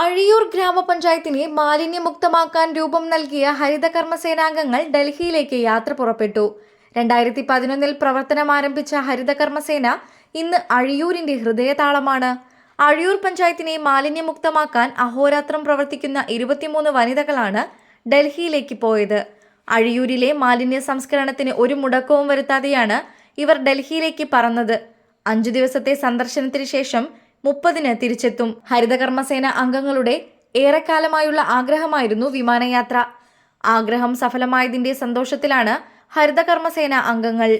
അഴിയൂർ ഗ്രാമപഞ്ചായത്തിനെ മാലിന്യമുക്തമാക്കാൻ രൂപം നൽകിയ ഹരിത കർമ്മസേനാംഗങ്ങൾ ഡൽഹിയിലേക്ക് യാത്ര പുറപ്പെട്ടു. രണ്ടായിരത്തി പതിനൊന്നിൽ പ്രവർത്തനം ആരംഭിച്ച ഹരിത കർമ്മസേന ഇന്ന് അഴിയൂരിന്റെ ഹൃദയതാളമാണ്. അഴിയൂർ പഞ്ചായത്തിനെ മാലിന്യമുക്തമാക്കാൻ അഹോരാത്രം പ്രവർത്തിക്കുന്ന ഇരുപത്തിമൂന്ന് വനിതകളാണ് ഡൽഹിയിലേക്ക് പോയത്. അഴിയൂരിലെ മാലിന്യ സംസ്കരണത്തിന് ഒരു മുടക്കവും വരുത്താതെയാണ് ഇവർ ഡൽഹിയിലേക്ക് പറന്നത്. അഞ്ചു ദിവസത്തെ സന്ദർശനത്തിന് ശേഷം മുപ്പതിന് തിരിച്ചെത്തും. ഹരിതകർമ്മസേന അംഗങ്ങളുടെ ഏറെക്കാലമായുള്ള ആഗ്രഹമായിരുന്നു വിമാനയാത്ര. ആഗ്രഹം സഫലമായതിന്റെ സന്തോഷത്തിലാണ് ഹരിതകർമ്മസേന അംഗങ്ങൾ.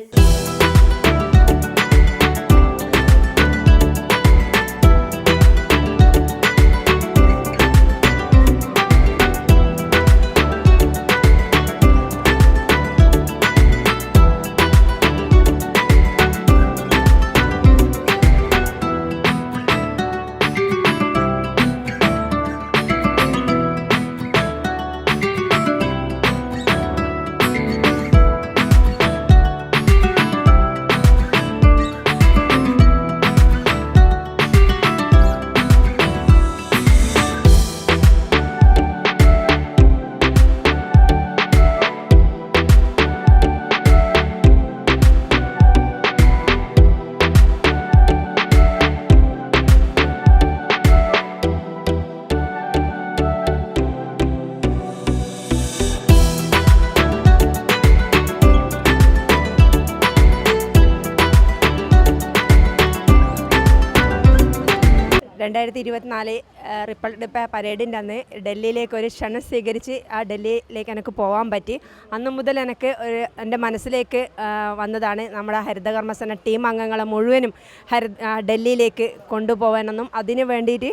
രണ്ടായിരത്തി ഇരുപത്തിനാല് റിപ്പബ്ലിക് ഡേ പരേഡിന്റെ അന്ന് ഡൽഹിയിലേക്ക് ഒരു ക്ഷണം സ്വീകരിച്ച് ആ ഡൽഹിയിലേക്ക് എനിക്ക് പോകാൻ പറ്റി. അന്ന് മുതൽ എനിക്ക് ഒരു എന്റെ മനസ്സിലേക്ക് വന്നതാണ് നമ്മുടെ ഹരിതകർമ്മസേന ടീം അംഗങ്ങളെ മുഴുവനും ഹരി ഡൽഹിയിലേക്ക് കൊണ്ടുപോകാനെന്നും അതിന് വേണ്ടിയിട്ട്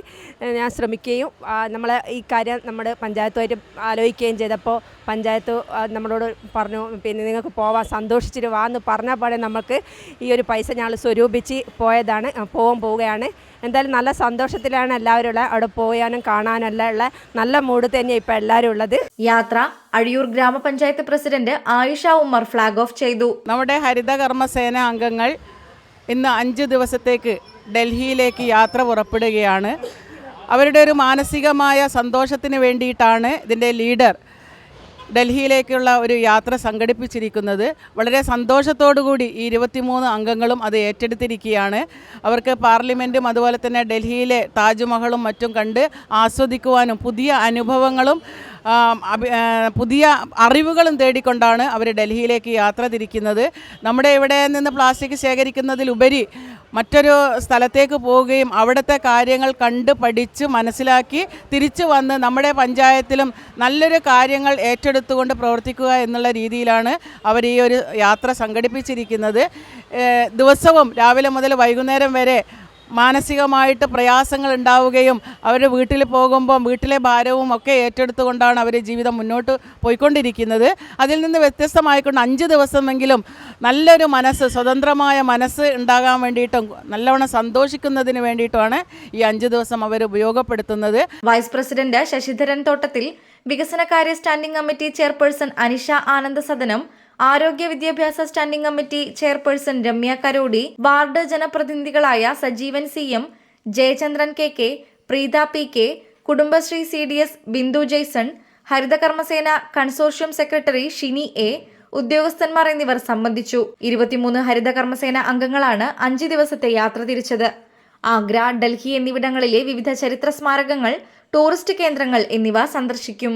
ഞാൻ ശ്രമിക്കുകയും നമ്മളെ ഈ കാര്യം നമ്മുടെ പഞ്ചായത്തുമായിട്ട് ആലോചിക്കുകയും ചെയ്തപ്പോൾ പഞ്ചായത്ത് നമ്മളോട് പറഞ്ഞു പിന്നെ നിങ്ങൾക്ക് പോവാൻ സന്തോഷിച്ചിട്ട് വാ എന്ന് പറഞ്ഞ പാടെ നമുക്ക് ഈ ഒരു പൈസ ഞങ്ങൾ സ്വരൂപിച്ച് പോയതാണ് പോകാൻ പോവുകയാണ്. എന്തായാലും നല്ല സന്തോഷത്തിലാണ് എല്ലാവരും ഉള്ളത്. അവിടെ പോയാനും കാണാനും എല്ലാം ഉള്ള നല്ല മൂഡ് തന്നെയാണ് ഇപ്പോൾ എല്ലാവരും ഉള്ളത്. യാത്ര അഴിയൂർ ഗ്രാമപഞ്ചായത്ത് president Ayisha Ummer flag off ചെയ്തു. നമ്മുടെ ഹരിതകർമ്മസേന അംഗങ്ങൾ ഇന്ന് അഞ്ച് ദിവസത്തേക്ക് ഡൽഹിയിലേക്ക് യാത്ര പുറപ്പെടുകയാണ്. അവരുടെ ഒരു മാനസികമായ സന്തോഷത്തിന് വേണ്ടിയിട്ടാണ് ഇതിന്റെ ലീഡർ ഡൽഹിയിലേക്കുള്ള ഒരു യാത്ര സംഘടിപ്പിച്ചിരിക്കുന്നത് വളരെ സന്തോഷത്തോടുകൂടി ഈ ഇരുപത്തിമൂന്ന് അംഗങ്ങളും അത് ഏറ്റെടുത്തിരിക്കുകയാണ്. അവർക്ക് പാർലമെന്റും അതുപോലെ തന്നെ ഡൽഹിയിലെ താജ്മഹളും മറ്റും കണ്ട് ആസ്വദിക്കുവാനും പുതിയ അനുഭവങ്ങളും പുതിയ അറിവുകളും തേടിക്കൊണ്ടാണ് അവർ ഡൽഹിയിലേക്ക് യാത്ര തിരിക്കുന്നത്. നമ്മുടെ ഇവിടെ നിന്ന് പ്ലാസ്റ്റിക് ശേഖരിക്കുന്നതിലുപരി മറ്റൊരു സ്ഥലത്തേക്ക് പോവുകയും അവിടുത്തെ കാര്യങ്ങൾ കണ്ട് പഠിച്ച് മനസ്സിലാക്കി തിരിച്ചു വന്ന് നമ്മുടെ പഞ്ചായത്തിലും നല്ലൊരു കാര്യങ്ങൾ ഏറ്റെടുത്തുകൊണ്ട് പ്രവർത്തിക്കുക എന്നുള്ള രീതിയിലാണ് അവർ ഈ ഒരു യാത്ര സംഘടിപ്പിച്ചിരിക്കുന്നത്. ദിവസവും രാവിലെ മുതൽ വൈകുന്നേരം വരെ മാനസികമായിട്ട് പ്രയാസങ്ങൾ ഉണ്ടാവുകയും അവർ വീട്ടിൽ പോകുമ്പോൾ വീട്ടിലെ ഭാരവും ഒക്കെ ഏറ്റെടുത്തുകൊണ്ടാണ് അവർ ജീവിതം മുന്നോട്ട് പോയിക്കൊണ്ടിരിക്കുന്നത്. അതിൽ നിന്ന് വ്യത്യസ്തമായിക്കൊണ്ട് അഞ്ച് ദിവസമെങ്കിലും നല്ലൊരു മനസ്സ് സ്വതന്ത്രമായ മനസ്സ് ഉണ്ടാകാൻ വേണ്ടിയിട്ടും നല്ലവണ്ണം സന്തോഷിക്കുന്നതിന് വേണ്ടിയിട്ടുമാണ് ഈ അഞ്ച് ദിവസം അവർ ഉപയോഗപ്പെടുത്തുന്നത്. വൈസ് പ്രസിഡന്റ് ശശിധരൻ തോട്ടത്തിൽ വികസനകാര്യ സ്റ്റാൻഡിംഗ് കമ്മിറ്റി ചെയർപേഴ്സൺ അനിഷ ആനന്ദ സദനം ആരോഗ്യ വിദ്യാഭ്യാസ standing committee chairperson Ramya Karodi ward ജനപ്രതിനിധികളായ Sajeevan C M Jayachandran K K Preetha P K Kudumbashree C D S Bindu Jaison Haritha Karma Sena consortium secretary Shini A ഉദ്യോഗസ്ഥന്മാർ എന്നിവർ സംബന്ധിച്ചു. ഇരുപത്തിമൂന്ന് ഹരിതകർമ്മസേന അംഗങ്ങളാണ് അഞ്ച് ദിവസത്തെ യാത്ര തിരിച്ചത്. ആഗ്ര ഡൽഹി എന്നിവിടങ്ങളിലെ വിവിധ ചരിത്ര സ്മാരകങ്ങൾ ടൂറിസ്റ്റ് കേന്ദ്രങ്ങൾ എന്നിവ സന്ദർശിക്കും.